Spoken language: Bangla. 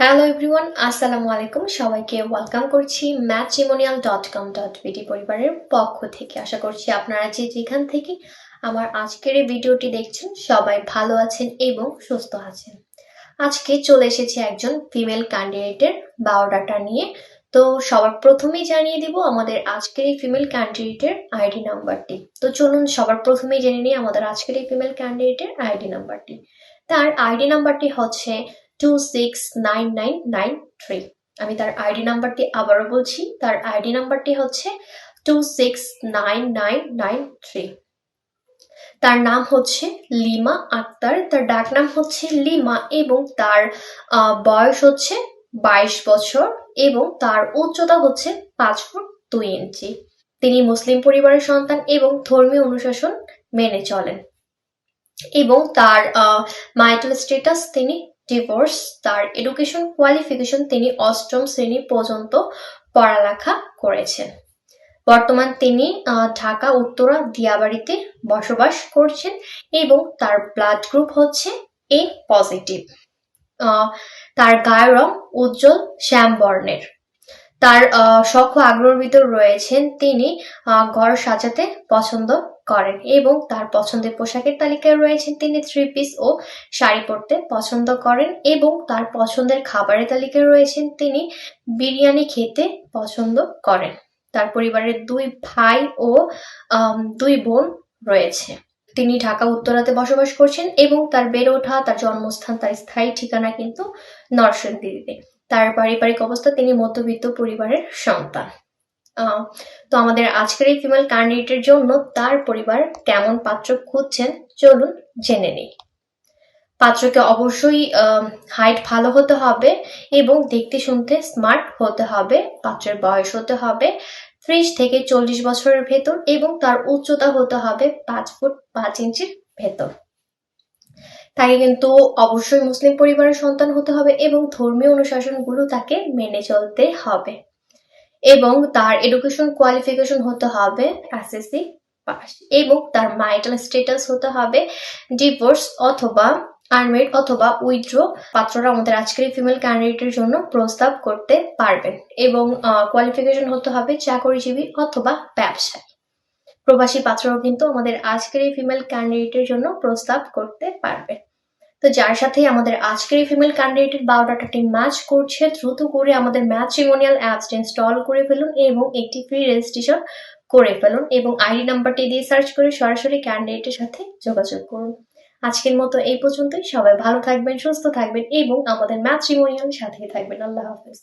হ্যালো এভরিওয়ান আসসালামু আলাইকুম। সবাইকে ওয়েলকাম করছি matrimonial dot com dot BD পরিবারের পক্ষ থেকে। আশা করছি আপনারা যে যেখান থেকে আমার আজকের এই ভিডিওটি দেখছেন, সবাই ভালো আছেন এবং সুস্থ আছেন। আজকে চলে এসেছে একজন ফিমেল ক্যান্ডিডেটের বায়োডাটা নিয়ে। তো সবার প্রথমেই জানিয়ে দিব আমাদের আজকের এই ফিমেল ক্যান্ডিডেটের আইডি নাম্বারটি। তো চলুন সবার প্রথমেই জেনে নিই আমাদের আজকের এই ফিমেল ক্যান্ডিডেটের আইডি নাম্বারটি। তার আইডি নাম্বারটি হচ্ছে two six nine nine nine three আমি তার আইডি নাম্বারটি আবারও বলছি। তার আইডি নাম্বারটি হচ্ছে two six nine nine nine three তার নাম হচ্ছে লিমা আক্তার। তার ডাক নাম হচ্ছে লিমা এবং তার বয়স হচ্ছে বাইশ বছর এবং তার উচ্চতা হচ্ছে পাঁচ ফুট দুই ইঞ্চি। তিনি মুসলিম পরিবারের সন্তান এবং ধর্মীয় অনুশাসন মেনে চলেন। এবং তার মাইটাল স্টেটাস তিনি ডিভোর্স তার এডুকেশন কোয়ালিফিকেশন তিনি অষ্টম শ্রেণি পর্যন্ত পড়ালেখা করেছেন। বর্তমান তিনি ঢাকা, উত্তরা, দিয়াবাড়িতে বসবাস করছেন এবং তার ব্লাড গ্রুপ হচ্ছে এ পজিটিভ তার গায়ের রং উজ্জ্বল শ্যাম বর্ণের তার শখ ও আগ্রহের ভিতর রয়েছেন তিনি ঘর সাজাতে পছন্দ করেন এবং তার পছন্দের পোশাকের তালিকায় রয়েছেন তিনি থ্রি পিস ও শাড়ি পরতে পছন্দ করেন এবং তার পছন্দের খাবারের তালিকায় রয়েছেন তিনি বিরিয়ানি খেতে পছন্দ করেন। তার পরিবারের দুই ভাই ও দুই বোন রয়েছে। তিনি ঢাকা, উত্তরাতে বসবাস করছেন এবং তার বেড়ে ওঠা, তার জন্মস্থান, তার স্থায়ী ঠিকানা কিন্তু নরসিংদীতে। তার পারিবারিক অবস্থা, তিনি মধ্যবিত্ত পরিবারের সন্তান। তো আমাদের আজকের এই ফিমেল ক্যান্ডিডেটের জন্য তার পরিবার কেমন পাত্র খুঁজছেন, চলুন জেনে নিই। পাত্রকে অবশ্যই হাইট ভালো হতে হবে এবং দেখতে শুনতে স্মার্ট হতে হবে, পাত্রের বয়স হতে হবে ত্রিশ থেকে চল্লিশ বছরের ভেতর এবং তার উচ্চতা হতে হবে পাঁচ ফুট পাঁচ ইঞ্চির ভেতর। তাকে কিন্তু অবশ্যই মুসলিম পরিবারের সন্তান হতে হবে এবং ধর্মীয় অনুশাসনগুলো তাকে মেনে চলতে হবে। এবং তার এডুকেশন কোয়ালিফিকেশন হতে হবে এসএসসি পাস এবং তার মাইটাল স্ট্যাটাস হতে হবে ডিভোর্স অথবা আনমেড অথবা উইথড্র পাত্ররা আমাদের আজকের ফিমেল ক্যান্ডিডেটের জন্য প্রস্তাব করতে পারবেন। এবং কোয়ালিফিকেশন হতে হবে চাকরিজীবী অথবা ব্যবসায়ী। প্রবাসী পাত্ররাও কিন্তু আমাদের আজকের এই ফিমেল ক্যান্ডিডেটের জন্য প্রস্তাব করতে পারবে। তো যার সাথে আমাদের আজকের এই ফিমেল ক্যান্ডিডেটের বায়োডাটাটি ম্যাচ করছে, দ্রুত করে আমাদের ম্যাচ ম্যাট্রিমোনিয়াল অ্যাপসটি ইনস্টল করে ফেলুন এবং একটি ফ্রি রেজিস্ট্রেশন করে ফেলুন এবং আইডি নাম্বারটি দিয়ে সার্চ করে সরাসরি ক্যান্ডিডেটের সাথে যোগাযোগ করুন। আজকের মতো এই পর্যন্তই। সবাই ভালো থাকবেন, সুস্থ থাকবেন এবং আমাদের ম্যাচ ম্যাট্রিমোনিয়াল সাথেই থাকবেন। আল্লাহ হাফেজ।